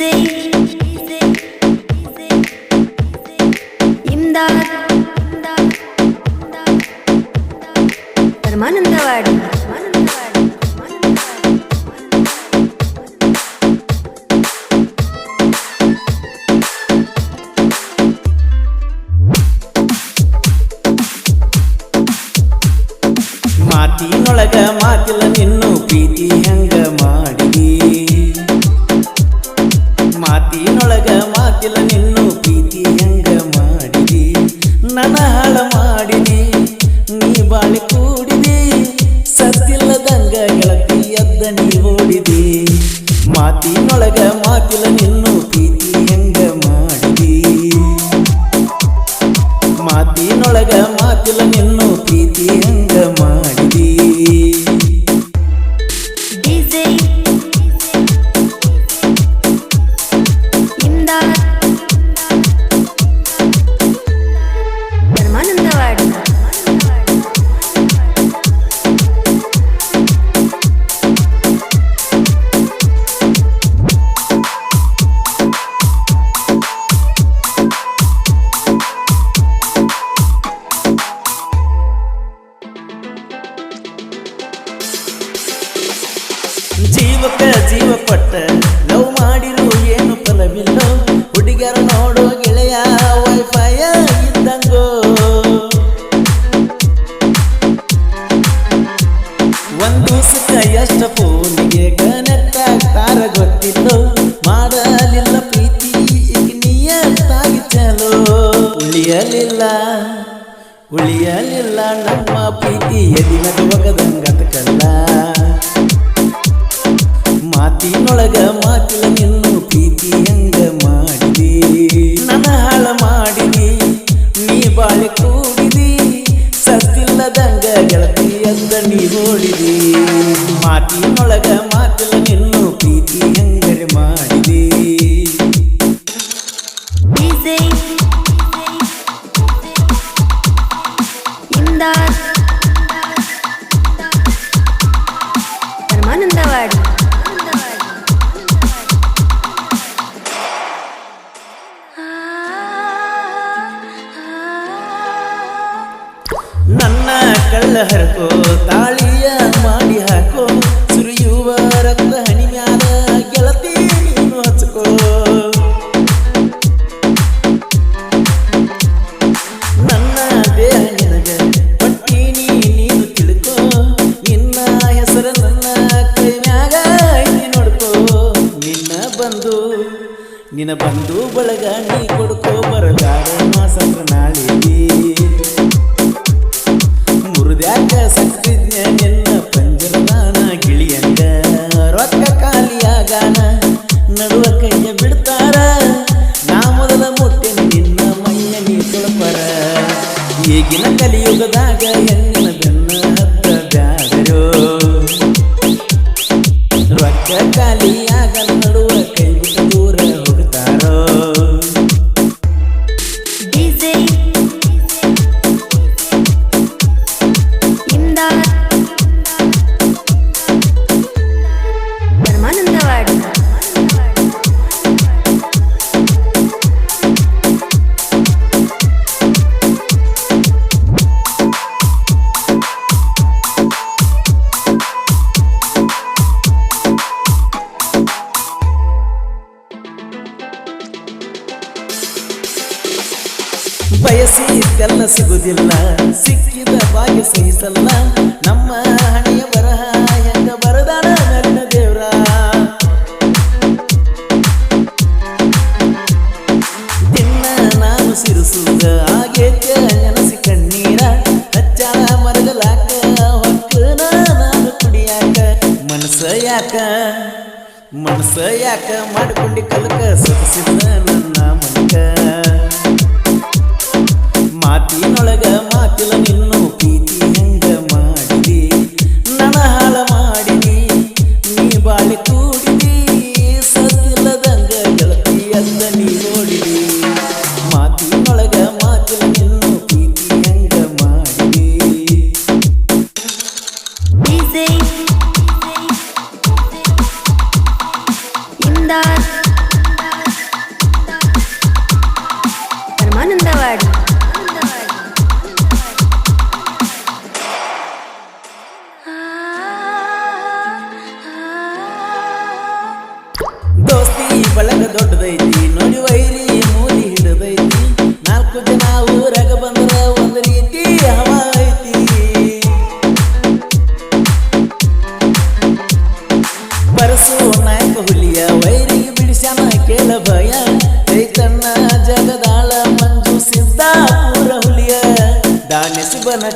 Müzik İmdat. ಮಾತಿಲ್ಲ ನಿನ್ನು ಪ್ರೀತಿ ಹೆಂಗ ಮಾಡಿದಿ? ನನ್ನ ಹಾಳ ಮಾಡಿದಿ, ನೀ ಬಾಳಿ ಕೂಡಿದಿ. ಸತ್ತಿಲ್ಲದಂಗ ಗೆಳತಿ ಎದ್ದ ನೀ ಓಡಿದಿ. ಮಾತಿನೊಳಗ ಮಾತಿಲ್ಲ ನಿನ್ನು ಪ್ರೀತಿ ಹೆಂಗ ಮಾಡಿದಿ? ಮಾತಿನೊಳಗ ಮಾತಿಲ್ಲ ನಿನ್ನು ಪ್ರೀತಿ ಹೆಂಗ ಮಾಡಿದಿ? ಜೀವ ಪಟ್ಟ ಲವ್ ಮಾಡಿರು ಏನು ಫಲವಿಲ್ಲ ಹುಡುಗಿಯರ ಮಾತಿನೊಳಗ ಮಾತಿಲ ನಿನ್ನು ಪ್ರೀತಿ ಹೆಂಗ ಮಾಡಿದಿ. ನನ್ನ ಹಾಳ ಮಾಡಿದಿ, ನೀ ಬಾಳೆ ಕೂಡಿದಿ, ಸತ್ತಿಲ್ಲದಂಗ ಗೆಳತಿ ಅಂದ ನೀ ಓಡಿದಿ ಮಾತಿನೊಳಗ ಮಾತಿಲ ನಿನ್ನು ಪ್ರೀತಿ ಹೆಂಗರೆ ಮಾಡಿದಿ. ಇಂದ ಪರಮಾನಂದವಾಡಿ. ಕಳ್ಳ ಹರಕೋ ತಾಳಿಯ ಮಾಡಿ ಹಾಕೋ, ಸುರಿಯುವ ರಕ್ತ ಹಣಿ ಮ್ಯಾಲ ಗೆಳತಿ ನೀನು ಹಚ್ಕೋ. ನನ್ನ ದೇಹ ನಿನಗ ಪಟ್ಟಿನಿ ನೀನು ತಿಳ್ಕೋ. ನಿನ್ನ ಹೆಸರ ನನ್ನ ಕೈ ಮ್ಯಾಗ ನೋಡ್ಕೋ. ನಿನ್ನ ಬಂದು ನಿನ್ನ ಬಂದು ಬಳಗ ನೀ ಕೊಡ್ಕೋ. ಬರಗಾರ ಮಾಸಪ್ಪ ನಾಳಿಗೆ de ahí ಸಿಗುದಿಲ್ಲ ಸಿಕ್ಕಿದ ಬಾಯ ಸಹಿಸಲ್ಲ. ನಮ್ಮ ಹಣೆಯ ಬರಹ ಹೆಂಗ ಬರದಾನ ನನ್ನ ದೇವ್ರ? ದಿನ ನಾನು ಸಿರಿಸುವುದ ಆಗೇತ್ಯ ನೆನಸಿ ಕಣ್ಣೀರ. ಹಚ್ಚ ಮರಗಲಾಕ ಹೊಕ್ಕನ ನಾನು ಕುಡಿಯಾಕ. ಮನಸ ಯಾಕ? ಮನಸ ಯಾಕ ಮಾಡ್ಕೊಂಡಿ ಕಲಕ? ಸೊಗಸಿದ್ದ ನನ್ನ ಮನಕ. ಮಾತಿನೊಳಗ ಮಾತಿಲ ನಿನ್ನು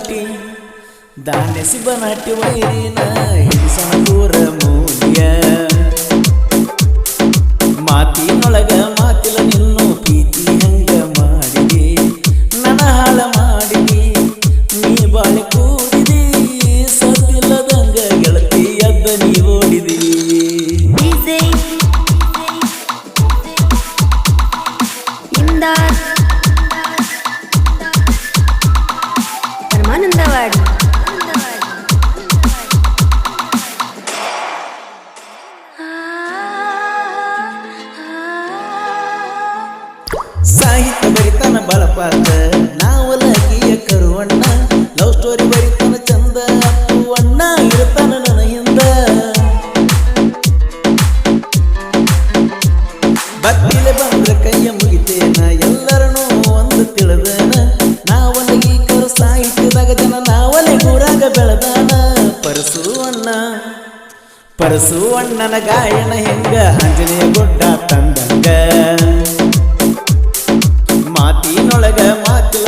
ನಾಟಿ ದಾನೆ ಶಿವನಾಟಿ ವೈರಿನ ಹಿಡಿಸನ ದೂರ ಮೂಲ್ಯ ಮಾತಿನೊಳಗ ಮಾತಿಲ ನಿನ್ನ ಪರಸುವಣ್ಣ. ಪರಸುವಣ್ಣನ ಗಾಯನ ಹೆಂಗ ಆಂಜನೇಯ ಗುಡ್ಡ ತಂದಂಗ. ಮಾತಿನೊಳಗ ಮಾತು